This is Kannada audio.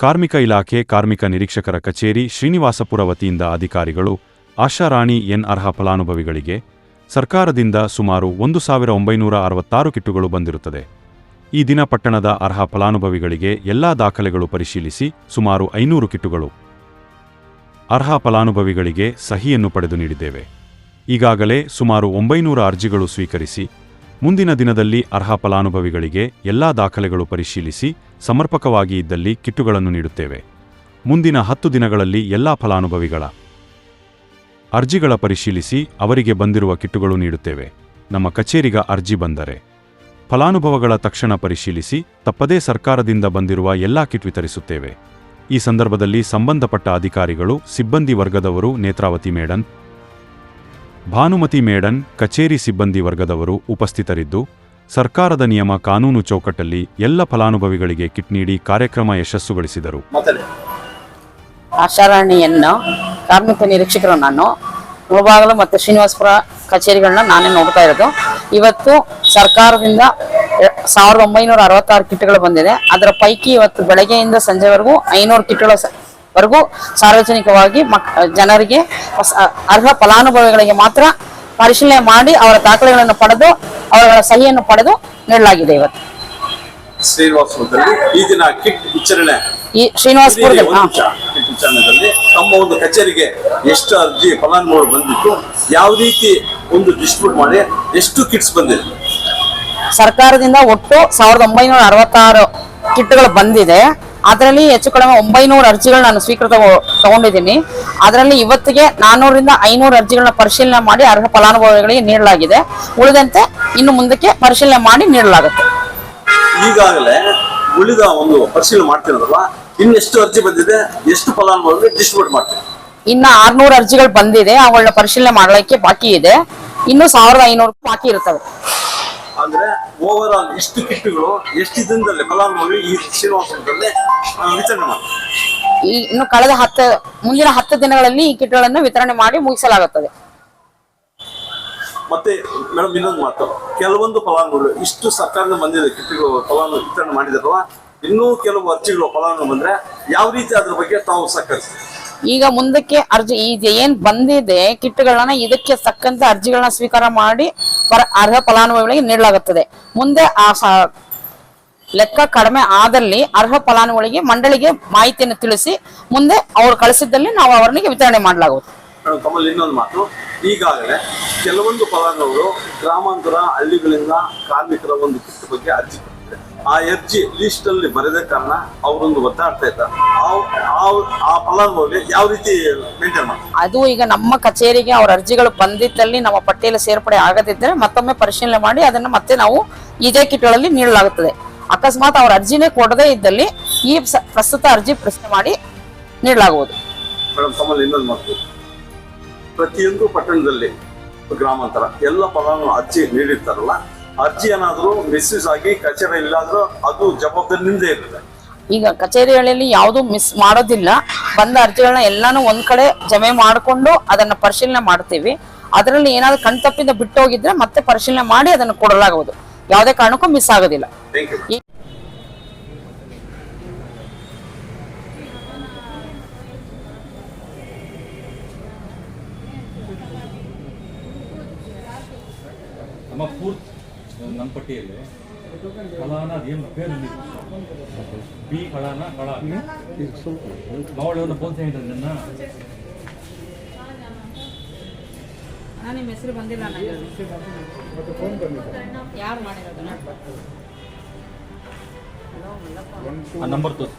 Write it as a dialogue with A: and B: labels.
A: ಕಾರ್ಮಿಕ ಇಲಾಖೆ ಕಾರ್ಮಿಕ ನಿರೀಕ್ಷಕರ ಕಚೇರಿ ಶ್ರೀನಿವಾಸಪುರ ವತಿಯಿಂದ ಅಧಿಕಾರಿಗಳು ಆಶಾರಾಣಿ ಎನ್ ಅರ್ಹ ಫಲಾನುಭವಿಗಳಿಗೆ ಸರ್ಕಾರದಿಂದ ಸುಮಾರು ಒಂದು ಸಾವಿರ ಒಂಬೈನೂರ ಅರವತ್ತಾರು ಕಿಟ್ಟುಗಳು ಬಂದಿರುತ್ತದೆ. ಈ ದಿನ ಪಟ್ಟಣದ ಅರ್ಹ ಫಲಾನುಭವಿಗಳಿಗೆ ಎಲ್ಲಾ ದಾಖಲೆಗಳು ಪರಿಶೀಲಿಸಿ ಸುಮಾರು ಐನೂರು ಕಿಟ್ಟುಗಳು. ಅರ್ಹ ಫಲಾನುಭವಿಗಳಿಗೆ ಸಹಿಯನ್ನು ಪಡೆದು ನೀಡಿದ್ದೇವೆ. ಈಗಾಗಲೇ ಸುಮಾರು ಒಂಬೈನೂರ ಅರ್ಜಿಗಳು ಸ್ವೀಕರಿಸಿ ಮುಂದಿನ ದಿನದಲ್ಲಿ ಅರ್ಹ ಫಲಾನುಭವಿಗಳಿಗೆ ಎಲ್ಲಾ ದಾಖಲೆಗಳು ಪರಿಶೀಲಿಸಿ ಸಮರ್ಪಕವಾಗಿ ಇದ್ದಲ್ಲಿ ಕಿಟ್ಟುಗಳನ್ನು ನೀಡುತ್ತೇವೆ. ಮುಂದಿನ ಹತ್ತು ದಿನಗಳಲ್ಲಿ ಎಲ್ಲಾ ಫಲಾನುಭವಿಗಳ ಅರ್ಜಿಗಳ ಪರಿಶೀಲಿಸಿ ಅವರಿಗೆ ಬಂದಿರುವ ಕಿಟ್ಟುಗಳು ನೀಡುತ್ತೇವೆ. ನಮ್ಮ ಕಚೇರಿಗ ಅರ್ಜಿ ಬಂದರೆ ಫಲಾನುಭವಗಳ ತಕ್ಷಣ ಪರಿಶೀಲಿಸಿ ತಪ್ಪದೇ ಸರ್ಕಾರದಿಂದ ಬಂದಿರುವ ಎಲ್ಲಾ ಕಿಟ್ ವಿತರಿಸುತ್ತೇವೆ. ಈ ಸಂದರ್ಭದಲ್ಲಿ ಸಂಬಂಧಪಟ್ಟ ಅಧಿಕಾರಿಗಳು, ಸಿಬ್ಬಂದಿ ವರ್ಗದವರು, ನೇತ್ರಾವತಿ ಮೇಡನ್ ಭಾನುಮತಿ ಮೇಡನ್ ಕಚೇರಿ ಸಿಬ್ಬಂದಿ ವರ್ಗದವರು ಉಪಸ್ಥಿತರಿದ್ದು ಸರ್ಕಾರದ ನಿಯಮ ಕಾನೂನು ಚೌಕಟ್ಟಲ್ಲಿ ಎಲ್ಲ ಫಲಾನುಭವಿಗಳಿಗೆ ಕಿಟ್ ನೀಡಿ ಕಾರ್ಯಕ್ರಮ ಯಶಸ್ಸುಗೊಳಿಸಿದರು.
B: ಆಶಾರಾಣಿಯನ್ನು ಕಾರ್ಮಿಕ ನಿರೀಕ್ಷಕರು ನಾನು ಮುಳಬಾಗಲು ಮತ್ತು ಶ್ರೀನಿವಾಸಪುರ ಕಚೇರಿಗಳನ್ನ ನಾನೇ ನೋಡ್ತಾ ಇರೋದು. ಇವತ್ತು ಸರ್ಕಾರದಿಂದ ಸಾವಿರದ ಒಂಬೈನೂರ ಅರವತ್ತಾರು ಕಿಟ್ಗಳು ಬಂದಿದೆ. ಅದರ ಪೈಕಿ ಇವತ್ತು ಬೆಳಗ್ಗೆಯಿಂದ ಸಂಜೆವರೆಗೂ ಐನೂರು ಕಿಟ್ಗಳ ವರೆಗೂ ಸಾರ್ವಜನಿಕವಾಗಿ ಮಕ್ ಜನರಿಗೆ ಅರ್ಹ ಫಲಾನುಭವಿಗಳಿಗೆ ಮಾತ್ರ ಪರಿಶೀಲನೆ ಮಾಡಿ ಅವರ ದಾಖಲೆಗಳನ್ನು ಪಡೆದು ಅವರ ಸಹಿಯನ್ನು ಪಡೆದು ನೀಡಲಾಗಿದೆ ಇವತ್ತು.
C: ಶ್ರೀನಿವಾಸಪುರದಲ್ಲಿ ಈ ದಿನ ಕಿಟ್ ವಿಚಾರಣೆ.
B: ಈ ಶ್ರೀನಿವಾಸಪುರದಲ್ಲಿ
C: ತಮ್ಮ ಒಂದು ಕಚೇರಿಗೆ ಎಷ್ಟು ಅರ್ಜಿ ಫಲಾನುಭವಿಗಳು ಬಂದಿತ್ತು ಯಾವ ರೀತಿ ಒಂದು ಡಿಸ್ಟ್ರಿಬ್ಯೂಟ್ ಮಾಡಿ ಎಷ್ಟು ಕಿಟ್ಸ್ ಬಂದಿದೆ?
B: ಸರ್ಕಾರದಿಂದ ಒಟ್ಟು ಸಾವಿರದ ಒಂಬೈನೂರ ಅರವತ್ತಾರು ಕಿಟ್ಗಳು ಬಂದಿದೆ. ಅದರಲ್ಲಿ ಹೆಚ್ಚು ಕಡಿಮೆ ಒಂಬೈನೂರು ಅರ್ಜಿಗಳು ನಾನು ಸ್ವೀಕೃತ ತಗೊಂಡಿದ್ದೀನಿ. ಅದರಲ್ಲಿ ಇವತ್ತಿಗೆ ನಾನ್ನೂರಿಂದ ಐನೂರು ಅರ್ಜಿಗಳನ್ನ ಪರಿಶೀಲನೆ ಮಾಡಿ ಅರ್ಹ ಫಲಾನುಭವಿಗಳಿಗೆ ನೀಡಲಾಗಿದೆ. ಉಳಿದಂತೆ ಇನ್ನು ಮುಂದಕ್ಕೆ ಪರಿಶೀಲನೆ ಮಾಡಿ ನೀಡಲಾಗುತ್ತೆ.
C: ಈಗಾಗಲೇ ಉಳಿದ ಒಂದು ಪರಿಶೀಲನೆ ಮಾಡ್ತಿರೋದಲ್ಲ ಇನ್ನೆಷ್ಟು ಅರ್ಜಿ ಬಂದಿದೆ ಎಷ್ಟು ಫಲಾನುಭವಿಗಳು ಡಿಸ್ಟ್ರಿಬ್ಯೂಟ್ ಮಾಡ್ತೀವಿ
B: ಇನ್ನ ಆರ್ನೂರು ಅರ್ಜಿಗಳು ಬಂದಿದೆ ಅವುಗಳನ್ನ ಪರಿಶೀಲನೆ ಮಾಡಲಿಕ್ಕೆ ಬಾಕಿ ಇದೆ. ಇನ್ನು ಸಾವಿರದ ಐನೂರು ಬಾಕಿ ಇರ್ತವೆ
C: ಅಂದ್ರೆ ಓವರ್ ಆಲ್ ಇಷ್ಟು ಕಿಟ್ಗಳು ಎಷ್ಟು ದಿನದಲ್ಲಿ ಫಲಾನುಭವಿ ಈ ಶ್ರೀನಿವಾಸದಲ್ಲಿ ವಿತರಣೆ ಮಾಡ್ತಾರೆ
B: ಈ ಇನ್ನು ಕಳೆದ ಹತ್ತು ಮುಂದಿನ ಹತ್ತು ದಿನಗಳಲ್ಲಿ ಈ ಕಿಟ್ಗಳನ್ನು ವಿತರಣೆ ಮಾಡಿ ಮುಗಿಸಲಾಗುತ್ತದೆ.
C: ಮತ್ತೆ ಮೇಡಮ್ ಇನ್ನೊಂದು ಮಾತು. ಕೆಲವೊಂದು ಫಲಾನುಭವಿಗಳು ಇಷ್ಟು ಸರ್ಕಾರದಿಂದ ಬಂದಿದೆ ಕಿಟ್ಗಳು ಫಲಾನುಭವಿ ವಿತರಣೆ ಮಾಡಿದಾರಲ್ಲ ಇನ್ನೂ ಕೆಲವು ಅರ್ಜಿಗಳು ಫಲಾನುಭವಿ ಬಂದ್ರೆ ಯಾವ ರೀತಿ ಅದ್ರ ಬಗ್ಗೆ ತಾವು ಸಹಕರಿಸ್ತೀವಿ
B: ಈಗ ಮುಂದಕ್ಕೆ ಅರ್ಜಿ ಈಗ ಏನ್ ಬಂದಿದೆ ಕಿಟ್ಗಳನ್ನ ಇದಕ್ಕೆ ತಕ್ಕಂತೆ ಅರ್ಜಿಗಳನ್ನ ಸ್ವೀಕಾರ ಮಾಡಿ ಅರ್ಹ ಫಲಾನುಭವಿಗಳಿಗೆ ನೀಡಲಾಗುತ್ತದೆ. ಮುಂದೆ ಆ ಲೆಕ್ಕ ಕಡಿಮೆ ಆದಲ್ಲಿ ಅರ್ಹ ಫಲಾನುಭವಿಗಳಿಗೆ ಮಂಡಳಿಗೆ ಮಾಹಿತಿಯನ್ನು ತಿಳಿಸಿ, ಮುಂದೆ ಅವರು ಕಳಿಸಿದ್ದಲ್ಲಿ ನಾವು ಅವರಿಗೆ ವಿತರಣೆ ಮಾಡಲಾಗುವುದು.
C: ಕಮಲ್ ಇನ್ನೊಂದು ಮಾತು. ಈಗಾಗಲೇ ಕೆಲವೊಂದು ಫಲಾನುಭವಿಗಳು ಗ್ರಾಮಾಂತರ ಹಳ್ಳಿಗಳಿಂದ ಕಾರ್ಮಿಕರ ಒಂದು ಬಗ್ಗೆ ಅರ್ಜಿ ಆ ಅರ್ಜಿ ಲಿಸ್ಟ್ ಅಲ್ಲಿ ಬರೆದ ಕಾರಣ ಅವರೊಂದು ಒತ್ತಾಡ್ತಾ ಇದ್ದಾರೆ ಆ- ಫಲಾನುಭವಿ ಯಾವ ರೀತಿ ಮೇಂಟೈನ್ ಮಾಡ್ತಾರೆ?
B: ಅದು ಈಗ ನಮ್ಮ ಕಚೇರಿಗೆ ಅವ್ರ ಅರ್ಜಿಗಳು ಬಂದಿದ್ದಲ್ಲಿ ನಮ್ಮ ಪಟ್ಟಿಯಲ್ಲಿ ಸೇರ್ಪಡೆ ಆಗದಿದ್ದರೆ ಮತ್ತೊಮ್ಮೆ ಪರಿಶೀಲನೆ ಮಾಡಿ ಅದನ್ನ ಮತ್ತೆ ನಾವು ಇದೇ ಕಿಟ್ಗಳಲ್ಲಿ ನೀಡಲಾಗುತ್ತದೆ. ಅಕಸ್ಮಾತ್ ಅವ್ರ ಅರ್ಜಿನೇ ಕೊಡದೇ ಇದ್ದಲ್ಲಿ ಈ ಪ್ರಸ್ತುತ ಅರ್ಜಿ ಪ್ರಶ್ನೆ ಮಾಡಿ ನೀಡಲಾಗುವುದು.
C: ಮೇಡಮ್ ತಮ್ಮಲ್ಲಿ ಇನ್ನೊಂದು ಮಾತು ಪ್ರತಿಯೊಂದು ಪಟ್ಟಣದಲ್ಲಿ ಗ್ರಾಮಾಂತರ ಎಲ್ಲ ಫಲಾನು ಅರ್ಜಿ ನೀಡಿರ್ತಾರಲ್ಲ ಅರ್ಜಿ ಏನಾದರೂ ಮಿಸ್ಯೂಸ್ ಆಗಿ ಕಚೇರಿ ಇಲ್ಲಾದ್ರೂ ಅದು ಜವಾಬ್ದಾರಿ ನಿಂದೆ ಇರುತ್ತೆ.
B: ಈಗ ಕಚೇರಿಗಳಲ್ಲಿ ಯಾವುದು ಮಿಸ್ ಮಾಡೋದಿಲ್ಲ. ಬಂದ ಅರ್ಜಿಗಳನ್ನ ಎಲ್ಲಾನು ಒಂದ್ ಕಡೆ ಜಮೆ ಮಾಡಿಕೊಂಡು ಅದನ್ನ ಪರಿಶೀಲನೆ ಮಾಡ್ತೀವಿ. ಅದರಲ್ಲಿ ಏನಾದ್ರು ಕಣ್ತಪ್ಪಿಂದ ಬಿಟ್ಟು ಹೋಗಿದ್ರೆ ಮತ್ತೆ ಪರಿಶೀಲನೆ ಮಾಡಿ ಅದನ್ನು ಕೊಡಲಾಗುವುದು. ಯಾವುದೇ ಕಾರಣಕ್ಕೂ ಮಿಸ್ ಆಗೋದಿಲ್ಲ.
C: ಥ್ಯಾಂಕ್ ಯು
D: ನಮ್ಮ ಪೂರ್ತಿ ನನ್ನ ಪಟ್ಟಿಯಲ್ಲಿ. ಕಲಾನ ಏನು ಪೇರು ಬಿ ಕಳಾನ ಕಳ ಮಾವಳಿಯವ್ರನ್ನ ಪ್ರೋತ್ಸಾಹಿದ್ರೆ ನನ್ನ. ನಾನು
B: ನಿಮ್ಮ ಹೆಸರು ಬಂದಿಲ್ಲ ನನಗೆ
D: ನಂಬರ್ ತೋರಿಸಿ.